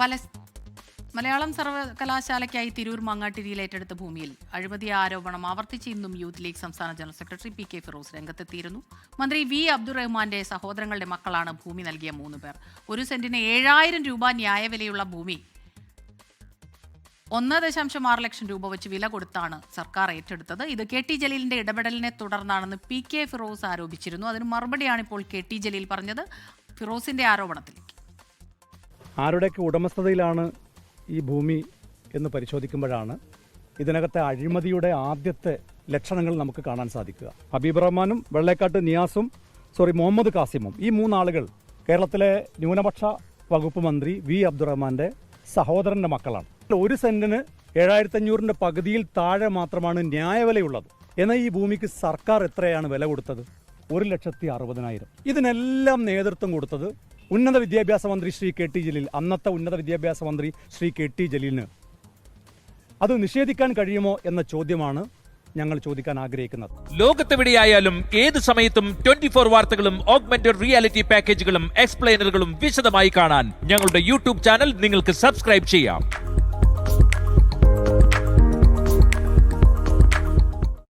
പലസ് മലയാളം സർവകലാശാലയ്ക്കായി തിരൂർ മങ്ങാട്ടിരിയിൽ ഏറ്റെടുത്ത ഭൂമിയിൽ അഴിമതി ആരോപണം ആവർത്തിച്ച് ഇന്നും യൂത്ത് ലീഗ് സംസ്ഥാന general secretary P K Firoz രംഗത്തെത്തിയിരുന്നു. മന്ത്രി വി അബ്ദുറഹ്മാന്റെ സഹോദരങ്ങളുടെ മക്കളാണ് ഭൂമി നൽകിയ മൂന്ന് പേർ. ഒരു സെന്റിന് ഏഴായിരം രൂപ ന്യായവിലയുള്ള ഭൂമി ഒന്ന് ദശാംശം ആറ് ലക്ഷം രൂപ വെച്ച് വില കൊടുത്താണ് സർക്കാർ ഏറ്റെടുത്തത്. ഇത് കെ ടി ജലീലിന്റെ ഇടപെടലിനെ തുടർന്നാണെന്ന് പി കെ ഫിറോസ് ആരോപിച്ചിരുന്നു. അതിന് മറുപടിയാണ് ഇപ്പോൾ കെ ടി ജലീൽ പറഞ്ഞത്. ഫിറോസിന്റെ ആരോപണത്തിലേക്ക്. ആരുടെയൊക്കെ ഉടമസ്ഥതയിലാണ് ഈ ഭൂമി എന്ന് പരിശോധിക്കുമ്പോഴാണ് ഇതിനകത്തെ അഴിമതിയുടെ ആദ്യത്തെ ലക്ഷണങ്ങൾ നമുക്ക് കാണാൻ സാധിക്കുക. ഹബീബ് റഹ്മാനും വെള്ളേക്കാട്ട് നിയാസും സോറി മുഹമ്മദ് കാസിമും ഈ മൂന്നാളുകൾ കേരളത്തിലെ ന്യൂനപക്ഷ വകുപ്പ് മന്ത്രി വി അബ്ദുറഹ്മാന്റെ സഹോദരന്റെ മക്കളാണ്. ഒരു സെന്റിന് ഏഴായിരത്തി അഞ്ഞൂറിന്റെ പകുതിയിൽ താഴെ മാത്രമാണ് ന്യായവിലയുള്ളത്. എന്നാൽ ഈ ഭൂമിക്ക് സർക്കാർ എത്രയാണ് വില കൊടുത്തത്? ഒരു ലക്ഷത്തി അറുപതിനായിരം. ഇതിനെല്ലാം നേതൃത്വം കൊടുത്തത് ഉന്നത വിദ്യാഭ്യാസ മന്ത്രി ശ്രീ കെ ടി ജലീൽ അന്നത്തെ ഉന്നത വിദ്യാഭ്യാസ മന്ത്രി ശ്രീ കെ ടി ജലീലിന്. അത് നിഷേധിക്കാൻ കഴിയുമോ എന്ന ചോദ്യമാണ് ഞങ്ങൾ ചോദിക്കാൻ ആഗ്രഹിക്കുന്നത്. ലോകത്തെവിടെയായാലും ഏത് സമയത്തും ട്വന്റി ഫോർ വാർത്തകളും ഓഗ്മെന്റഡ് റിയാലിറ്റി പാക്കേജുകളും എക്സ്പ്ലെയിനറുകളും വിശദമായി കാണാൻ ഞങ്ങളുടെ യൂട്യൂബ് ചാനൽ നിങ്ങൾക്ക് സബ്സ്ക്രൈബ് ചെയ്യാം.